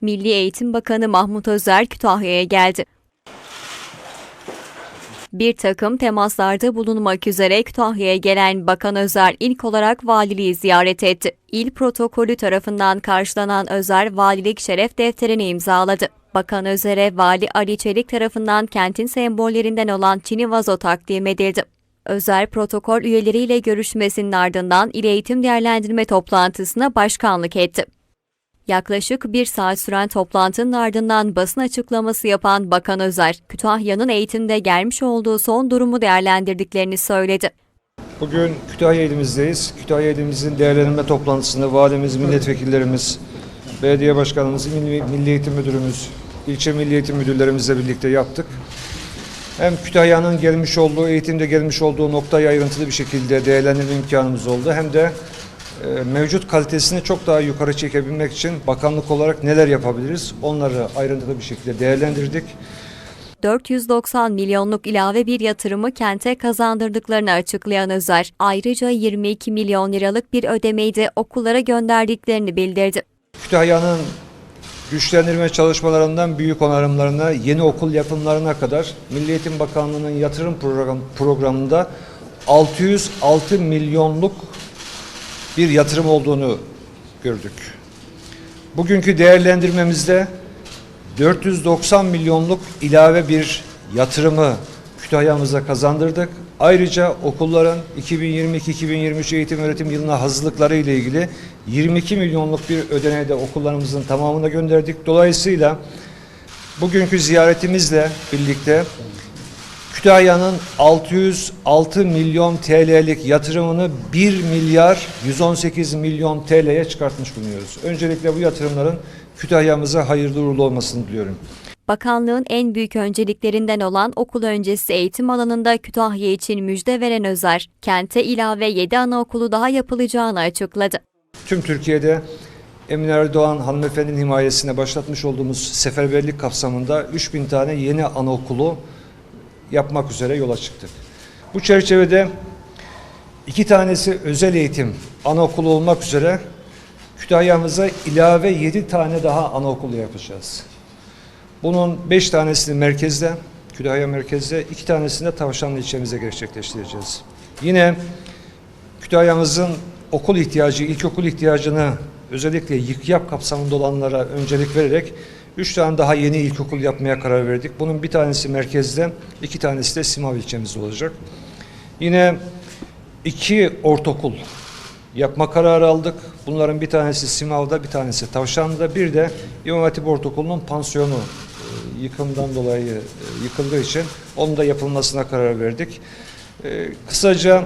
Milli Eğitim Bakanı Mahmut Özer Kütahya'ya geldi. Bir takım temaslarda bulunmak üzere Kütahya'ya gelen Bakan Özer ilk olarak valiliği ziyaret etti. İl protokolü tarafından karşılanan Özer valilik şeref defterini imzaladı. Bakan Özer'e Vali Ali Çelik tarafından kentin sembollerinden olan Çini vazo takdim edildi. Özer protokol üyeleriyle görüşmesinin ardından İl Eğitim Değerlendirme toplantısına başkanlık etti. Yaklaşık bir saat süren toplantının ardından basın açıklaması yapan Bakan Özer, Kütahya'nın eğitimde gelmiş olduğu son durumu değerlendirdiklerini söyledi. Bugün Kütahya ilimizdeyiz. Kütahya ilimizin değerlendirme toplantısını valimiz, milletvekillerimiz, belediye başkanımız, milli, eğitim müdürümüz, ilçe milli eğitim müdürlerimizle birlikte yaptık. Hem Kütahya'nın gelmiş olduğu, eğitimde gelmiş olduğu noktayı ayrıntılı bir şekilde değerlendirme imkanımız oldu. Hem de mevcut kalitesini çok daha yukarı çekebilmek için bakanlık olarak neler yapabiliriz onları ayrıntılı bir şekilde değerlendirdik. 490 milyonluk ilave bir yatırımı kente kazandırdıklarını açıklayan Özer, ayrıca 22 milyon liralık bir ödemeyi de okullara gönderdiklerini bildirdi. Kütahya'nın güçlendirme çalışmalarından büyük onarımlarına, yeni okul yapımlarına kadar Milli Eğitim Bakanlığı'nın yatırım program, programında 606 milyonluk bir yatırım olduğunu gördük. Bugünkü değerlendirmemizde 490 milyonluk ilave bir yatırımı Kütahya'mıza kazandırdık. Ayrıca okulların 2022-2023 eğitim öğretim yılına hazırlıkları ile ilgili 22 milyonluk bir ödeneği de okullarımızın tamamına gönderdik. Dolayısıyla bugünkü ziyaretimizle birlikte Kütahya'nın 606 milyon TL'lik yatırımını 1 milyar 118 milyon TL'ye çıkartmış bulunuyoruz. Öncelikle bu yatırımların Kütahya'mıza hayırlı uğurlu olmasını diliyorum. Bakanlığın en büyük önceliklerinden olan okul öncesi eğitim alanında Kütahya için müjde veren Özer, kente ilave 7 anaokulu daha yapılacağını açıkladı. Tüm Türkiye'de Emine Erdoğan hanımefendinin himayesine başlatmış olduğumuz seferberlik kapsamında 3000 tane yeni anaokulu yapmak üzere yola çıktık. Bu çerçevede iki tanesi özel eğitim anaokulu olmak üzere Kütahya'mıza ilave 7 tane daha anaokulu yapacağız. Bunun 5 tanesini merkezde, Kütahya merkezde, 2 tanesini de Tavşanlı ilçemize gerçekleştireceğiz. Yine Kütahya'mızın okul ihtiyacı, ilkokul ihtiyacını özellikle yık yap kapsamında olanlara öncelik vererek üç tane daha yeni ilkokul yapmaya karar verdik. Bunun bir tanesi merkezde, iki tanesi de Simav ilçemizde olacak. Yine iki ortaokul yapma kararı aldık. Bunların bir tanesi Simav'da, bir tanesi Tavşanlı'da, bir de İmam Hatip Ortaokulu'nun pansiyonu e, yıkımdan dolayı e, yıkıldığı için onun da yapılmasına karar verdik. E, Kısaca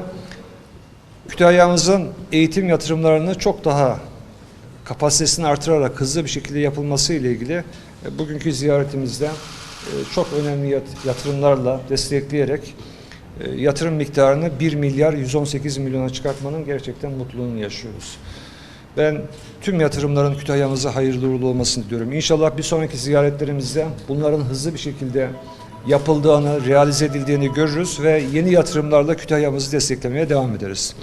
Kütahya'mızın eğitim yatırımlarını çok daha kapasitesini artırarak hızlı bir şekilde yapılması ile ilgili e, bugünkü ziyaretimizde e, çok önemli yat- yatırımlarla destekleyerek e, yatırım miktarını 1 milyar 118 milyona çıkartmanın gerçekten mutluluğunu yaşıyoruz. Ben tüm yatırımların Kütahya'mıza hayırlı uğurlu olmasını diliyorum. İnşallah bir sonraki ziyaretlerimizde bunların hızlı bir şekilde yapıldığını, realize edildiğini görürüz ve yeni yatırımlarla Kütahya'mızı desteklemeye devam ederiz.